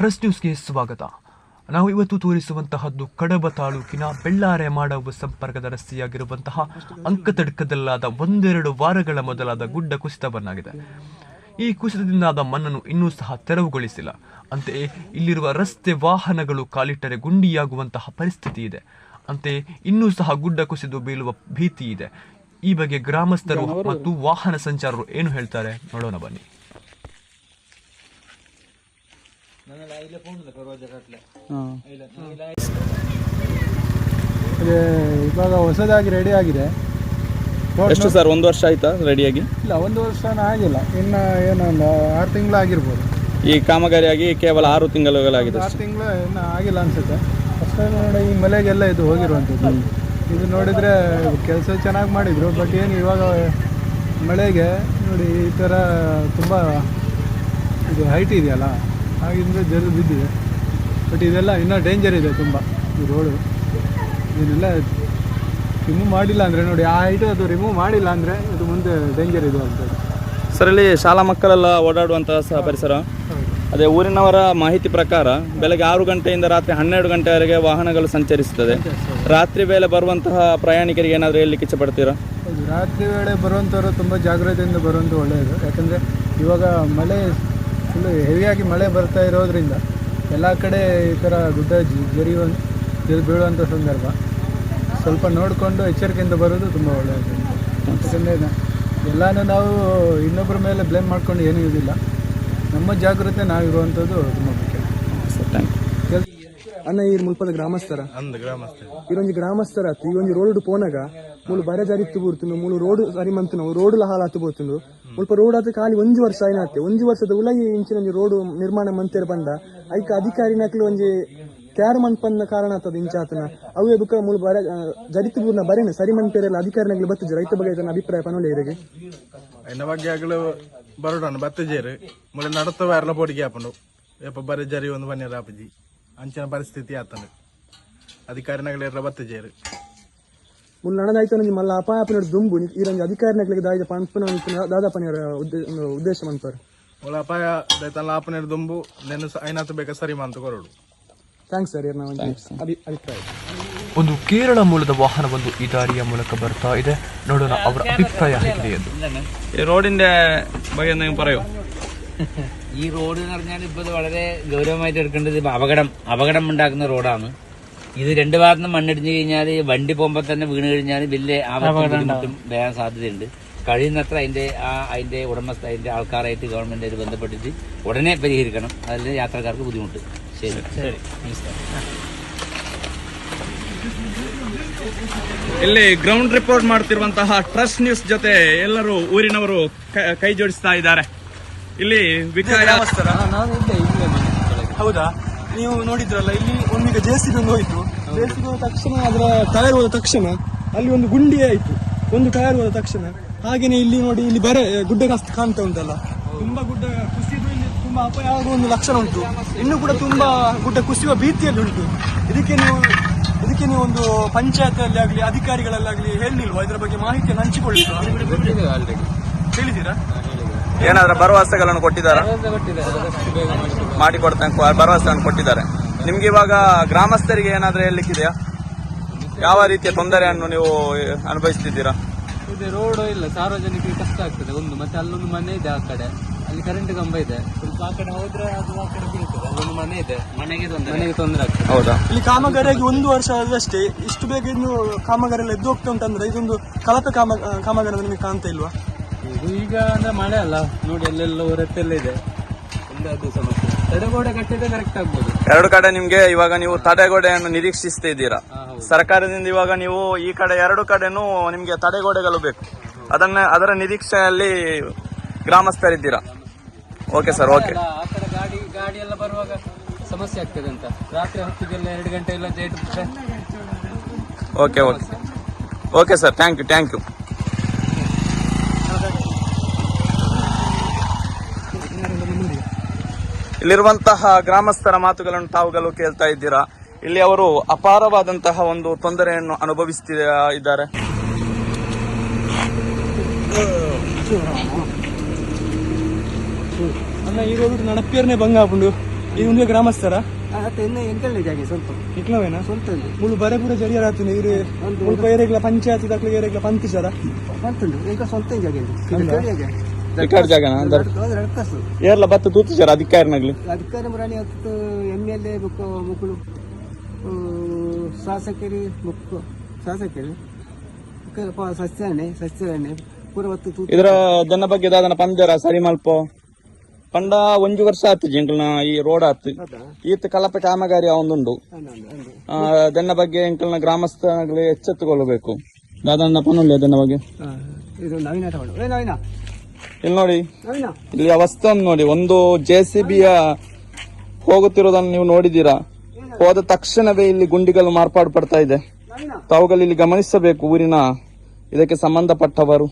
Trust ನ್ಯೂಸ್ಗೆ ಸ್ವಾಗತ. ನಾವು ಇವತ್ತು ತೋರಿಸುವಂತಹದ್ದು ಕಡಬ ತಾಲೂಕಿನ ಬೆಳ್ಳಾರೆ ಮಾಡವ ಸಂಪರ್ಕದ ರಸ್ತೆಯಾಗಿರುವಂತಹ ಅಂಕತಡ್ಕದಲ್ಲಾದ ಒಂದೆರಡು ವಾರಗಳ ಮೊದಲಾದ ಗುಡ್ಡ ಕುಸಿತವನ್ನಾಗಿದೆ. ಈ ಕುಸಿತದಿಂದಾದ ಮಣ್ಣನ್ನು ಇನ್ನೂ ಸಹ ತೆರವುಗೊಳಿಸಿಲ್ಲ. ಅಂತೆಯೇ ಇಲ್ಲಿರುವ ರಸ್ತೆ ವಾಹನಗಳು ಕಾಲಿಟ್ಟರೆ ಗುಂಡಿಯಾಗುವಂತಹ ಪರಿಸ್ಥಿತಿ ಇದೆ. ಅಂತೆಯೇ ಇನ್ನೂ ಸಹ ಗುಡ್ಡ ಕುಸಿದು ಬೀಳುವ ಭೀತಿ ಇದೆ. ಈ ಬಗ್ಗೆ ಗ್ರಾಮಸ್ಥರು ಮತ್ತು ವಾಹನ ಸಂಚಾರರು ಏನು ಹೇಳ್ತಾರೆ? ನೋಡೋಣ ಬನ್ನಿ ಅದೇ ಇವಾಗ ಹೊಸದಾಗಿ ರೆಡಿ ಆಗಿದೆ. ಎಷ್ಟು ಸರ್ ಒಂದು ವರ್ಷ ಆಯ್ತಾ ರೆಡಿಯಾಗಿ ಇಲ್ಲ ಒಂದು ವರ್ಷನ ಆಗಿಲ್ಲ. ಇನ್ನು ಏನೊಂದು ಆರು ತಿಂಗಳು ಆಗಿರ್ಬೋದು. ಈ ಕಾಮಗಾರಿಯಾಗಿ ಕೇವಲ ಆರು ತಿಂಗಳುಗಳಾಗಿದೆ ಆರು ತಿಂಗಳು ಇನ್ನೂ ಆಗಿಲ್ಲ ಅನ್ಸುತ್ತೆ. ಫಸ್ಟ್ ಟೈಮ್ ನೋಡಿ ಈ ಮಲೆಗೆಲ್ಲ ಇದು ಹೋಗಿರುವಂಥದ್ದು. ಇದು ನೋಡಿದರೆ ಕೆಲಸ ಚೆನ್ನಾಗಿ ಮಾಡಿದರು ಬಟ್ ಏನು ಇವಾಗ ಮಳೆಗೆ ನೋಡಿ ಈ ಥರ ತುಂಬ ಇದು ಹೈಟ್ ಇದೆಯಲ್ಲ. ಆಗಿಂದ ಜಲ್ದಿ ಬಿದ್ದಿದೆ. ಬಟ್ ಇದೆಲ್ಲ ಇನ್ನೂ ಡೇಂಜರ್ ಇದೆ ತುಂಬ ಈ ರೋಡು ಇದನ್ನೆಲ್ಲ ರಿಮೂವ್ ಮಾಡಿಲ್ಲ ಅಂದರೆ ನೋಡಿ ಆ ಐಟು ಅದು ರಿಮೂವ್ ಮಾಡಿಲ್ಲ ಅಂದರೆ ಇದು ಮುಂದೆ ಡೇಂಜರ್ ಇದೆ ಅಂತ ಸರ್ ಇಲ್ಲಿ ಶಾಲಾ ಮಕ್ಕಳೆಲ್ಲ ಓಡಾಡುವಂತಹ ಸಹ ಪರಿಸರ. ಅದೇ ಊರಿನವರ ಮಾಹಿತಿ ಪ್ರಕಾರ ಬೆಳಗ್ಗೆ ಆರು ಗಂಟೆಯಿಂದ ರಾತ್ರಿ ಹನ್ನೆರಡು ಗಂಟೆವರೆಗೆ ವಾಹನಗಳು ಸಂಚರಿಸುತ್ತದೆ. ರಾತ್ರಿ ವೇಳೆ ಬರುವಂತಹ ಪ್ರಯಾಣಿಕರಿಗೆ ಏನಾದರೂ ಹೇಳಲಿಕ್ಕೆ ಇಚ್ಛಪಡ್ತೀರಾ? ಪಡ್ತೀರಾ ರಾತ್ರಿ ವೇಳೆ ಬರುವಂಥವ್ರು ತುಂಬ ಜಾಗ್ರತೆಯಿಂದ ಬರುವಂಥ ಒಳ್ಳೆಯದು. ಯಾಕಂದರೆ ಇವಾಗ ಮಳೆ ಫುಲ್ ಹೆವಿಯಾಗಿ ಮಳೆ ಬರ್ತಾ ಇರೋದ್ರಿಂದ ಎಲ್ಲ ಕಡೆ ಈ ಥರ ಗುಡ್ಡ ಜ- ಜರಿಯುವ ಜರಿ ಬೀಳುವಂಥ ಸಂದರ್ಭ. ಸ್ವಲ್ಪ ನೋಡಿಕೊಂಡು ಎಚ್ಚರಿಕೆಯಿಂದ ಬರೋದು ತುಂಬ ಒಳ್ಳೆಯದು. ಯಾಕಂದರೆ ಎಲ್ಲನೂ ನಾವು ಇನ್ನೊಬ್ಬರ ಮೇಲೆ ಬ್ಲೇಮ್ ಮಾಡ್ಕೊಂಡು ಏನೂ ಇದಿಲ್ಲ ನಮ್ಮ ಜಾಗ್ರತೆ ನಾವಿರುವಂಥದ್ದು ತುಂಬ ಮುಖ್ಯ. ಸರ್ ಥ್ಯಾಂಕ್ ಯು ಅನ್ನ ಈ ಮುಲ್ಪದ ಗ್ರಾಮಸ್ಥರ? ಅಂದ ಗ್ರಾಮಸ್ಥರು. ಈ ಒಂದು ರೋಡ್ ಪೋನಾಗ ಮೂಲು ಬರೆ ಜಾರಿ ಬೂರ್ತಿನು ಮೂಲು ರೋಡ್ ಸರಿ ಮಂತನು ರೋಡ್ ಹಾಲ್ ಹತ್ತು ಬೋತುಂಡು ಮುಲ್ಪ ರೋಡ್ ಆದ್ರೆ ಖಾಲಿ ಒಂಜಿ ವರ್ಷ ಐನಾತೆ ಒಂಜಿ ವರ್ಷದ ಉಲಗಿ ಇಂಚಿನ ರೋಡ್ ನಿರ್ಮಾಣ ಮಂತೆರ್ ಬಂದ. ಐಕ ಅಧಿಕಾರಿನಕ್ಲು ಒಂಜಿ ಕ್ಯಾರ್ ಮನ್ಪನ್ನ ಕಾರಣ ಆತದ ಇಂಚಾತನ. ಅವೇ ಬುಕ್ಕ ಮೂಲ ಬರ ಜರಿತಪೂರ್ಣ ಬರೇನ? ಸರಿ ಮನ್ಪೇರೆಲ್ಲ ಅಧಿಕಾರಿನಾಗ್ಲಿ ಬತ್ತಿಜ್ ರೈತ ಬಗ್ಗೆ ಇದನ್ನ ಅಭಿಪ್ರಾಯ ಪನೋಲೆ ಇರಿಗೆ ಎನ್ನ ಬಗ್ಗೆ ಆಗ್ಲು ಬರೋಣ ಬತ್ತಜೇರು ಮೂಲ ನಡತ್ತವ ಎಲ್ಲ ಪೋಡಿಗೆ ಹಾಕೊಂಡು ಯಪ್ಪ ಬರೀ ಜರಿ ಒಂದು ಬನ್ನಿ ರಾಪಜಿ. ಅಂಚಿನ ಪರಿಸ್ಥಿತಿ ಆತನು. ಅಧಿಕಾರಿನಾಗ್ಲಿ ಎಲ್ಲ ಬತ್ತಜೇರು ಮೂಲು ನನದಾಯ್ತು ಒಂಜಿ ಮಲ್ಲ ಅಪಾಯ ಪನೋಡ್ ದುಂಬು ಈರೊಂಜಿ ಅಧಿಕಾರಿನಕ್ಲಿಗೆ ದಾಯ್ದ ಪಂಪನ ದಾದಾಪನಿಯರ ಉದ್ದೇಶ ಮನ್ಪರ್ ಒಳ ಅಪಾಯ ದೈತಲ್ಲ ಆಪನ ದುಂಬು ನೆನ್ನು ಐನಾತು ಬೇಕಾ ಸರಿ ಮಾಂತು ಕೊರಡು ಥ್ಯಾಂಕ್ಸ್ ಸರ್ ಅಭಿಪ್ರಾಯ ಒಂದು ಕೇರಳ ಮೂಲದ ವಾಹನವೊಂದು ಈ ದಾರಿಯ ಮೂಲಕ ಬರ್ತಾ ಇದೆ ನೋಡೋಣ ಅವರ ಅಭಿಪ್ರಾಯ ಹೇಗಿದೆ ಎಂದು ഈ റോഡിന്റെ ಬಗ್ಗೆ നിങ്ങൾ പറയൂ ഈ റോഡ് എന്ന് പറഞ്ഞാൽ ഇപ്പോൾ ഇത് വളരെ ഗൗരവമായിട്ട് എടുക്കേണ്ടത് ഇപ്പൊ അപകടം അപകടം ഉണ്ടാക്കുന്ന റോഡാണ് ഇത് രണ്ട് ഭാഗത്തുനിന്ന് മണ്ണിടിഞ്ഞു കഴിഞ്ഞാൽ വണ്ടി പോകുമ്പോൾ തന്നെ വീണ് കഴിഞ്ഞാൽ വലിയ ആപത്തും ബുദ്ധിമുട്ടും വരാൻ സാധ്യതയുണ്ട് കഴിയുന്നത്ര അതിന്റെ ആ അതിന്റെ ഉടമസ്ഥ അതിന്റെ ആൾക്കാരായിട്ട് ഗവൺമെന്റ് ബന്ധപ്പെട്ടിട്ട് ഉടനെ പരിഹരിക്കണം അതിൽ യാത്രക്കാർക്ക് ബുദ്ധിമുട്ട് ശരി ശരി ಇಲ್ಲಿ ಗ್ರೌಂಡ್ ರಿಪೋರ್ಟ್ ಮಾಡ್ತಿರುವಂತಹ ಟ್ರಸ್ಟ್ ನ್ಯೂಸ್ ಜೊತೆ ಎಲ್ಲರೂ ಊರಿನವರು ಕ- ಕೈ ಜೋಡಿಸ್ತಾ ಇದ್ದಾರೆ ಇಲ್ಲಿ ವಿಕಾಯ ಹೌದಾ ನೀವು ನೋಡಿದ್ರಲ್ಲ ಇಲ್ಲಿ ಒಂದೀಗ ಜೆ ಸಿ ಬಿ ಒಂದು ಹೋಯ್ತು. ಜೆ ಸಿ ಹೋದ ತಕ್ಷಣ ಅದರ ಟೈರ್ ಹೋದ ತಕ್ಷಣ ಅಲ್ಲಿ ಒಂದು ಗುಂಡಿ ಆಯ್ತು. ಒಂದು ಟೈರ್ ಹೋದ ತಕ್ಷಣ. ಹಾಗೇನೆ ಇಲ್ಲಿ ನೋಡಿ ಇಲ್ಲಿ ಬರೆ ಗುಡ್ಡ ಕಾಸ್ತು ಕಾಣ್ತಾ ಉಂಟಲ್ಲ. ತುಂಬಾ ಗುಡ್ಡ ಕುಸಿದು ಇಲ್ಲಿ ತುಂಬಾ ಅಪಾಯ ಆಗುವ ಒಂದು ಲಕ್ಷಣ ಉಂಟು. ಇನ್ನು ಕೂಡ ತುಂಬಾ ಗುಡ್ಡ ಕುಸಿಯುವ ಭೀತಿಯಲ್ಲಿ ಉಂಟು. ಇದಕ್ಕೆ ನೀವು ಇದಕ್ಕೆ ನೀವು ಒಂದು ಪಂಚಾಯತ್ ಆಗಲಿ ಅಧಿಕಾರಿಗಳಲ್ಲಾಗಲಿ ಹೇಳಿಲ್ವಾ? ಇದರ ಬಗ್ಗೆ ಮಾಹಿತಿಯನ್ನು ಹಂಚಿಕೊಳ್ಳಿ ಹೇಳಿದ್ದೀರಾ ಏನಾದ್ರೂ ಭರವಸೆಗಳನ್ನು ಕೊಟ್ಟಿದ್ದಾರೆ? ಮಾಡಿಕೊಡ್ತಾ ಭರವಸೆಯನ್ನು ಕೊಟ್ಟಿದ್ದಾರೆ. ನಿಮ್ಗೆ ಇವಾಗ ಗ್ರಾಮಸ್ಥರಿಗೆ ಏನಾದ್ರೂ ಹೇಳಲಿಕ್ಕಿದೆಯಾ? ಯಾವ ರೀತಿಯ ತೊಂದರೆಯನ್ನು ನೀವು ಅನುಭವಿಸ್ತಿದ್ದೀರಾ? ಇದೆ ರೋಡ್ ಇಲ್ಲ ಸಾರ್ವಜನಿಕರಿಗೆ ಕಷ್ಟ ಆಗ್ತದೆ ಒಂದು ಮತ್ತೆ ಅಲ್ಲೊಂದು ಮನೆ ಇದೆ ಆ ಕಡೆ. ಅಲ್ಲಿ ಕರೆಂಟ್ ಕಂಬ ಇದೆ. ಸ್ವಲ್ಪ ಆ ಕಡೆ ಹೋದ್ರೆ ಅದು ಆ ಕಡೆ ಬೀಳ್ತದೆ ಅಲ್ಲೊಂದು ಮನೆ ಇದೆ. ಮನೆಗೆ ತೊಂದರೆ ಮನೆಗೆ ತೊಂದರೆ ಆಗ್ತದೆ. ಹೌದಾ? ಇಲ್ಲಿ ಕಾಮಗಾರಿಯಾಗಿ ಒಂದು ವರ್ಷ ಆದಷ್ಟೇ ಇಷ್ಟು ಬೇಗ ಇನ್ನು ಕಾಮಗಾರಿ ಎಲ್ಲ ಎದ್ದು ಹೋಗ್ತಾ ಉಂಟಂದ್ರೆ ಇದೊಂದು ಕಳಪೆ ಕಾಮ ಕಾಮಗಾರಿ ನಿಮಗೆ ಕಾಣ್ತಾ ಇಲ್ವಾ? ಇದು ಈಗ ಅಂದ್ರೆ ಮಳೆ ಅಲ್ಲ. ನೋಡಿ ಅಲ್ಲೆಲ್ಲ ಹೊರತೆಲ್ಲ ಇದೆ ಒಂದು ಅದು ಸಮಸ್ಯೆ ತಡೆಗೋಡೆ ಕಟ್ಟಿದ್ರೆ ಕರೆಕ್ಟ್ ಆಗ್ಬೋದು. ಎರಡು ಕಡೆ ನಿಮ್ಗೆ ಇವಾಗ ನೀವು ತಡೆಗೋಡೆಯನ್ನು ನಿರೀಕ್ಷಿಸ್ತಾ ಇದ್ದೀರಾ? ಸರ್ಕಾರದಿಂದ ಇವಾಗ ನೀವು ಈ ಕಡೆ ಎರಡು ಕಡೆನೂ ನಿಮ್ಗೆ ತಡೆಗೋಡೆಗಳು ಬೇಕು. ಅದನ್ನ ಅದರ ನಿರೀಕ್ಷೆಯಲ್ಲಿ ಗ್ರಾಮಸ್ಥರಿದ್ದೀರಾ ಓಕೆ ಸರ್ ಓಕೆ ಆ ಕಡೆ ಗಾಡಿ ಗಾಡಿ ಎಲ್ಲ ಬರುವಾಗ ಸಮಸ್ಯೆ ಆಗ್ತದೆ ಅಂತ. ರಾತ್ರಿ ಹೊತ್ತಿಗೆಲ್ಲ ಎರಡು ಗಂಟೆ ಎಲ್ಲ date okay okay okay sir thank you thank you ಇಲ್ಲಿರುವಂತಹ ಗ್ರಾಮಸ್ಥರ ಮಾತುಗಳನ್ನು ತಾವುಗಳು ಕೇಳ್ತಾ ಇದ್ದೀರಾ? ಇಲ್ಲಿ ಅವರು ಅಪಾರವಾದಂತಹ ಒಂದು ತೊಂದರೆಯನ್ನು ಅನುಭವಿಸುತ್ತಿದ್ದಾರೆ ಇದ್ದಾರೆ? ಅನ್ನ ಈ ರೋಡ್ ನಡಪೇರ್ನೆ ಬಂಗ ಆಪುಂಡು ಇದು ಒಂದು ಗ್ರಾಮಸ್ಥರ? ಮತ್ತೆ ಇನ್ನು ಎಂಟಲ್ಲಿ ಜಾಗ ಸ್ವಲ್ಪ. ಇಟ್ಲವೇನಾ ಸ್ವಂತ ಇದೆ. ಮುಳು ಬರೆ ಪೂರ ಜರಿಯರ ಆತುಂಡು ಇರು ಮುಲ್ಪ ಏರೆಗ್ಲ ಪಂಚಾಯತ್ ದಾಖಲೆ ಏರೆಗ್ಲ ಪಂತಿಸರ ಬಂತುಂಡು ಈಗ ಸ್ವಂತ ಜಾಗ. ಜಾಗ ಜಾಗನ? ರಡ್ಕಸು ಏರ್ಲ ಬತ್ತ ತೂತಿಚಾರ ಅಧಿಕಾರಿನಾಗ್ಲಿ? ಅಧಿಕಾರಿ ಮುರಾಣಿ ಹತ್ತು ಎಂ ಎಲ್ ಎ ಬುಕ್ಕು ಮಕ್ಕಳು ಶಾಸಕರಿ ಬುಕ್ಕು ಶಾಸಕರಿ ಸಸ್ಯಾನೆ ಸಸ್ಯಾನೆ ಪೂರ ಹೊತ್ತು ತೂತು ಇದರ ದನ ಬಗ್ಗೆ ದಾದನ ಪಂಜರ ಸರಿ ಮಲ್ಪ ಪಂಡ ಒಂಜು ವರ್ಷ ಆತು ಜಿಂಕಲ್ನ ಈ ರೋಡ್ ಆತು ಈತ ಕಲಪೆ ಕಾಮಗಾರಿ ಅವೊಂದುಂಡು ದನ್ನ ಬಗ್ಗೆ ಎಂಕಲ್ನ ಗ್ರಾಮಸ್ಥನಾಗ್ಲಿ ಎಚ್ಚೆತ್ತುಕೊಳ್ಳಬೇಕು ದಾದಣ್ಣ ಪನ್ನೊಂದು ಅದನ್ನ ಬಗ್ಗೆ. ಇದು ನವೀನ ತಗೊಂಡು ನವೀನ. ಇಲ್ಲಿ ನೋಡಿ. ಇಲ್ಲಿ ಅವಸ್ಥೆ ಒಂದು ನೋಡಿ. ಒಂದು ಜೆ ಸಿ ಬಿಯ ಹೋಗುತ್ತಿರೋದನ್ನು ನೀವು ನೋಡಿದ್ದೀರಾ? ಹೋದ ತಕ್ಷಣವೇ ಇಲ್ಲಿ ಗುಂಡಿಗಳು ಮಾರ್ಪಾಡು ಪಡ್ತಾ ಇದೆ. ತಾವುಗಳು ಇಲ್ಲಿ ಗಮನಿಸಬೇಕು ಊರಿನ ಇದಕ್ಕೆ ಸಂಬಂಧಪಟ್ಟವರು.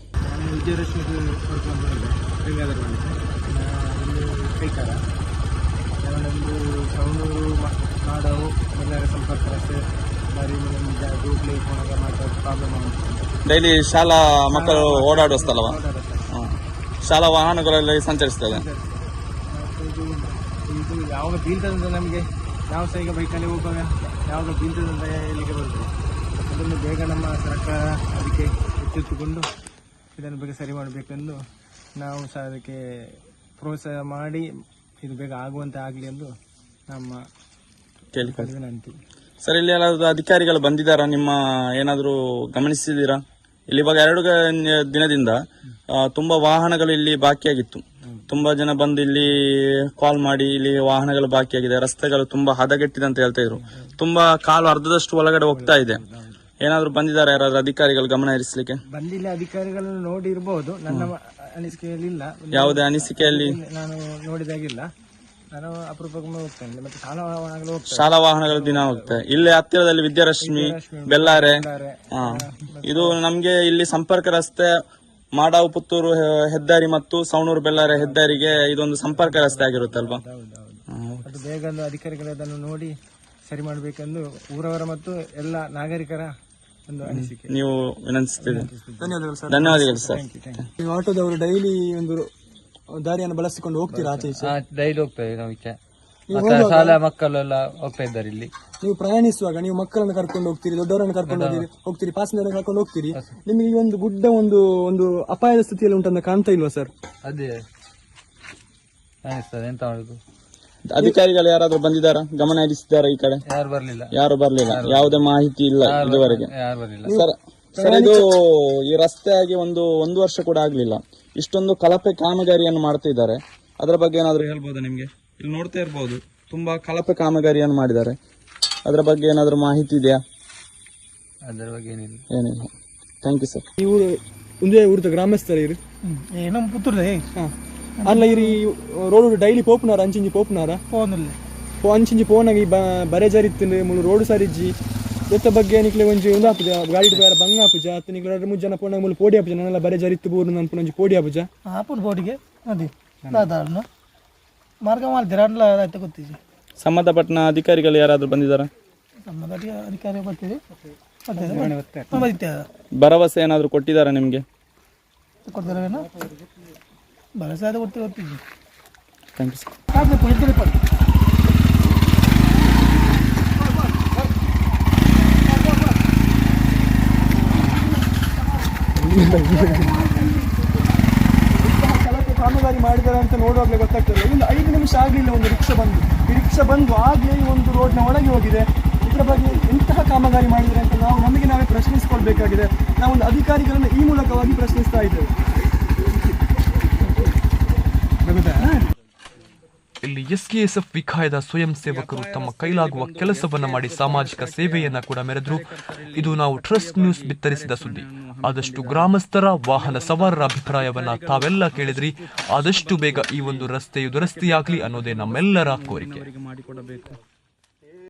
ಡೈಲಿ ಶಾಲಾ ಮಕ್ಕಳು ಓಡಾಡುವ ಸ್ಥಳವ. ಶಾಲಾ ವಾಹನಗಳಲ್ಲಿ ಸಂಚರಿಸ್ತದೆ. ಇದು ಇದು ಯಾವಾಗ ಬೀಳ್ತದಂತ ನಮಗೆ ಯಾವ ಸಹ ಈಗ ಬೈಕಲ್ಲಿ ಹೋಗುವಾಗ ಯಾವಾಗ ಬೀಳ್ತದಂತ ಇಲ್ಲಿಗೆ ಬರ್ತದೆ ಅದನ್ನು ಬೇಗ ನಮ್ಮ ಸರ್ಕಾರ ಅದಕ್ಕೆ ಎಚ್ಚೆತ್ತುಕೊಂಡು ಇದನ್ನು ಬೇಗ ಸರಿ ಮಾಡಬೇಕೆಂದು ನಾವು ಸಹ ಅದಕ್ಕೆ ಪ್ರೋತ್ಸಾಹ ಮಾಡಿ ಇದು ಬೇಗ ಆಗುವಂತೆ ಆಗಲಿ ಎಂದು ನಮ್ಮ ಕೇಳಿಕೊಳ್ಳಿ. ವಿನಂತಿ. ಸರ್ ಇಲ್ಲಿ ಯಾರಾದರೂ ಅಧಿಕಾರಿಗಳು ಬಂದಿದ್ದಾರಾ? ನಿಮ್ಮ ಏನಾದರೂ ಗಮನಿಸಿದ್ದೀರಾ? ಇಲ್ಲಿ ಇವಾಗ ಎರಡು ಗ- ದಿನದಿಂದ ಆ, ತುಂಬಾ ವಾಹನಗಳು ಇಲ್ಲಿ ಬಾಕಿಯಾಗಿತ್ತು. ತುಂಬಾ ಜನ ಬಂದು ಇಲ್ಲಿ ಕಾಲ್ ಮಾಡಿ ಇಲ್ಲಿ ವಾಹನಗಳು ಬಾಕಿಯಾಗಿದೆ ರಸ್ತೆಗಳು ತುಂಬಾ ಹದಗೆಟ್ಟಿದೆ ಅಂತ ಹೇಳ್ತಾ ಇದ್ರು. ತುಂಬಾ ಕಾಲು ಅರ್ಧದಷ್ಟು ಒಳಗಡೆ ಹೋಗ್ತಾ ಇದೆ. ಏನಾದ್ರು ಬಂದಿದ್ದಾರೆ ಯಾರಾದ್ರೂ ಅಧಿಕಾರಿಗಳು ಗಮನ ಹರಿಸಲಿಕ್ಕೆ? ಬಂದಿಲ್ಲ ಅಧಿಕಾರಿಗಳನ್ನು ನೋಡಿರಬಹುದು ನನ್ನ ಅನಿಸಿಕೆಯಲ್ಲಿ ಇಲ್ಲ. ಯಾವುದೇ ಅನಿಸಿಕೆಯಲ್ಲಿ? ನಾನು ನೋಡಿದಾಗಿಲ್ಲ. ನಾನು ಅಪರೂಪಕ್ಕೊಮ್ಮೆ ಹೋಗ್ತೇನೆ. ಮತ್ತೆ ಶಾಲಾ ವಾಹನಗಳು ಶಾಲಾ ವಾಹನಗಳು ದಿನ ಹೋಗ್ತವೆ. ಇಲ್ಲಿ ಹತ್ತಿರದಲ್ಲಿ ವಿದ್ಯಾರಶ್ಮಿ ಬೆಲ್ಲಾರೆ ಹಾ. ಇದು ನಮ್ಗೆ ಇಲ್ಲಿ ಸಂಪರ್ಕ ರಸ್ತೆ ಮಾಡಾವು ಪುತ್ತೂರು ಹೆ- ಹೆದ್ದಾರಿ ಮತ್ತು ಸವಣೂರು ಬೆಲ್ಲಾರೆ ಹೆದ್ದಾರಿಗೆ ಇದೊಂದು ಸಂಪರ್ಕ ರಸ್ತೆ ಆಗಿರುತ್ತಲ್ವಾ? ಹ್ಮ್. ಅದು ಬೇಗ ಒಂದು ಅಧಿಕಾರಿಗಳು ಅದನ್ನು ನೋಡಿ ಸರಿ ಮಾಡಬೇಕೆಂದು ಊರವರ ಮತ್ತು ಎಲ್ಲ ನಾಗರಿಕರ ಒಂದು ಅನಿಸಿಕೆ. ನೀವು ವಿನಂತಿಸ್ತೀವಿ ಧನ್ಯವಾದಗಳು ಸರ್. ಧನ್ಯವಾದಗಳು ಸರ್. ಆಟೋದವರು ಡೈಲಿ ಒಂದು ದಾರಿಯನ್ನು ಬಳಸಿಕೊಂಡು ಹೋಗ್ತೀರಾ ಆಚೆ ಈಚೆ? ಡೈಲಿ ಹೋಗ್ತೇವೆ ನಾವು ಈಚೆ. ಮತ್ತೆ ಶಾಲಾ ಮಕ್ಕಳೆಲ್ಲ ಹೋಗ್ತಾ ಇದ್ದಾರೆ ಇಲ್ಲಿ. ನೀವು ಪ್ರಯಾಣಿಸುವಾಗ ನೀವು ಮಕ್ಕಳನ್ನು ಕರ್ಕೊಂಡು ಹೋಗ್ತೀರಿ ದೊಡ್ಡವರನ್ನು ಕರ್ಕೊಂಡು ಹೋಗ್ತೀರಿ ಹೋಗ್ತೀರಿ ಪ್ಯಾಸೆಂಜರ್ ಕರ್ಕೊಂಡು ಹೋಗ್ತೀರಿ. ನಿಮಗೆ ಈ ಒಂದು ಗುಡ್ಡ ಒಂದು ಒಂದು ಅಪಾಯದ ಸ್ಥಿತಿಯಲ್ಲಿ ಉಂಟಂತ ಕಾಣ್ತಾ ಇಲ್ವಾ ಸರ್? ಅದೇ. ಅನಿಸ್ತದೆ ಎಂತ ಮಾಡುದು? ಅಧಿಕಾರಿಗಳು ಯಾರಾದ್ರೂ ಬಂದಿದ್ದಾರಾ? ಗಮನ ಹರಿಸಿದ್ದಾರಾ ಈ ಕಡೆ? ಯಾರು ಬರ್ಲಿಲ್ಲ. ಯಾರು ಬರ್ಲಿಲ್ಲ? ಯಾವುದೇ ಮಾಹಿತಿ ಇಲ್ಲ ಇದುವರೆಗೆ. ಯಾರು ಬರ್ಲಿಲ್ಲ. ಸರ್ ಸರ್ ಇದು ಈ ರಸ್ತೆ ಆಗಿ ಒಂದು ಒಂದು ವರ್ಷ ಕೂಡ ಆಗ್ಲಿಲ್ಲ. ಇಷ್ಟೊಂದು ಕಳಪೆ ಕಾಮಗಾರಿಯನ್ನು ಮಾಡ್ತಿದ್ದಾರೆ ಅದರ ಬಗ್ಗೆ ಏನಾದರೂ ಹೇಳ್ಬೋದಾ ನಿಮಗೆ? ಇಲ್ಲಿ ನೋಡ್ತಾ ಇರ್ಬೋದು. ತುಂಬ ಕಳಪೆ ಕಾಮಗಾರಿಯನ್ನು ಮಾಡಿದ್ದಾರೆ. ಅದರ ಬಗ್ಗೆ ಏನಾದರೂ ಮಾಹಿತಿ ಇದೆಯಾ? ಅದರ ಬಗ್ಗೆ ಏನಿಲ್ಲ. ಏನಿಲ್ಲ. ಥ್ಯಾಂಕ್ ಯು ಸರ್ ನೀವು ಒಂದೇ ಊರದ ಗ್ರಾಮಸ್ಥರ ಇರು. ನಮ್ಮ ಹಾಂ. ಅಲ್ಲ ಇರಿ ರೋಡ್ ಡೈಲಿ ಪೋಪುನಾರ ಅಂಚಿಂಜಿ ಪೋಪುನಾರ ಫೋನಲ್ಲಿ ಪೋ ಅಂಚಿಂಜಿ ಪೋನಾಗಿ ಬರೆ ಜರಿತ್ತಿನ ಮುಳು ರೋಡ್ ಸರಿಜ್ಜಿ. ಎತ್ತ ಬಗ್ಗೆ ನಿಕ್ಲೆ ಒಂಜಿ ಒಂದು ಆಪುಜ ಗಾಡಿ ಬೇರೆ ಬಂಗ ಆಪುಜ ಅತ್ತ ನಿಕ್ಲೆ ಎರಡು ಮೂರು ಜನ ಪೋನಾಗ ಮುಳು ಪೋಡಿ ಆಪುಜ ನನ್ನೆಲ್ಲ ಬರೆ ಜರಿತ್ತು ಬೋರು ನನ್ನ ಒಂಜಿ ಪೋಡಿ ಆಪುಜ ಆಪುನ್ ಪೋಡಿಗೆ ಅದೇ ಸಾಧಾರಣ ಮಾರ್ಗ ಮಾಡ್ತೀರ ಅಲ್ಲ ಆಯ್ತು ಗೊತ್ತಿದೆ. ಸಂಬಂಧಪಟ್ಟ ಅಧಿಕಾರಿಗಳು ಯಾರಾದ್ರೂ ಬಂದಿದ್ದಾರಾ? ಸಂಬಂಧ ಅಧಿಕಾರಿ ಭರವಸೆ ಏನಾದ್ರೂ ಕೊಟ್ಟಿದ್ದಾರಾ ನಿಮ್ಗೆ? ಕೊಡ್ತಾರೇನು? ಭರವಸೆ ಅದು ಕೊಡ್ತೀವಿ ಗೊತ್ತಿದ್ವಿ ಥ್ಯಾಂಕ್ ಯು ಸರ್ ಕಾಮಗಾರಿ ಮಾಡಿದ್ದಾರೆ ಅಂತ ನೋಡುವಾಗಲೇ ಗೊತ್ತಾಗ್ತದೆ. ಒಂದು ಐದು ನಿಮಿಷ ಆಗಲಿಲ್ಲ ಒಂದು ರಿಕ್ಷಾ ಬಂದು. ಈ ರಿಕ್ಷಾ ಬಂದು ಆಗಲೇ ಈ ಒಂದು ರೋಡ್ನ ಒಳಗೆ ಹೋಗಿದೆ. ಇದರ ಬಗ್ಗೆ ಎಂತಹ ಕಾಮಗಾರಿ ಮಾಡಿದ್ದಾರೆ ಅಂತ ನಾವು ನಮಗೆ ನಾವೇ ಪ್ರಶ್ನಿಸಿಕೊಳ್ಬೇಕಾಗಿದೆ. ನಾವು ಒಂದು ಅಧಿಕಾರಿಗಳನ್ನು ಈ ಮೂಲಕವಾಗಿ ಪ್ರಶ್ನಿಸ್ತಾ ಇದ್ದೇವೆ. ಇಲ್ಲಿ ಎಸ್ಕೆಎಸ್ಎಫ್ ವಿಖಾಯದ ಸ್ವಯಂ ಸೇವಕರು ತಮ್ಮ ಕೈಲಾಗುವ ಕೆಲಸವನ್ನ ಮಾಡಿ ಸಾಮಾಜಿಕ ಸೇವೆಯನ್ನ ಕೂಡ ಮೆರೆದ್ರು. ಇದು ನಾವು ಟ್ರಸ್ಟ್ ನ್ಯೂಸ್ ಬಿತ್ತರಿಸಿದ ಸುದ್ದಿ. ಆದಷ್ಟು ಗ್ರಾಮಸ್ಥರ ವಾಹನ ಸವಾರರ ಅಭಿಪ್ರಾಯವನ್ನ ತಾವೆಲ್ಲ ಕೇಳಿದ್ರಿ. ಆದಷ್ಟು ಬೇಗ ಈ ಒಂದು ರಸ್ತೆಯು ದುರಸ್ತಿಯಾಗ್ಲಿ ಅನ್ನೋದೇ ನಮ್ಮೆಲ್ಲರ ಕೋರಿಕೆ.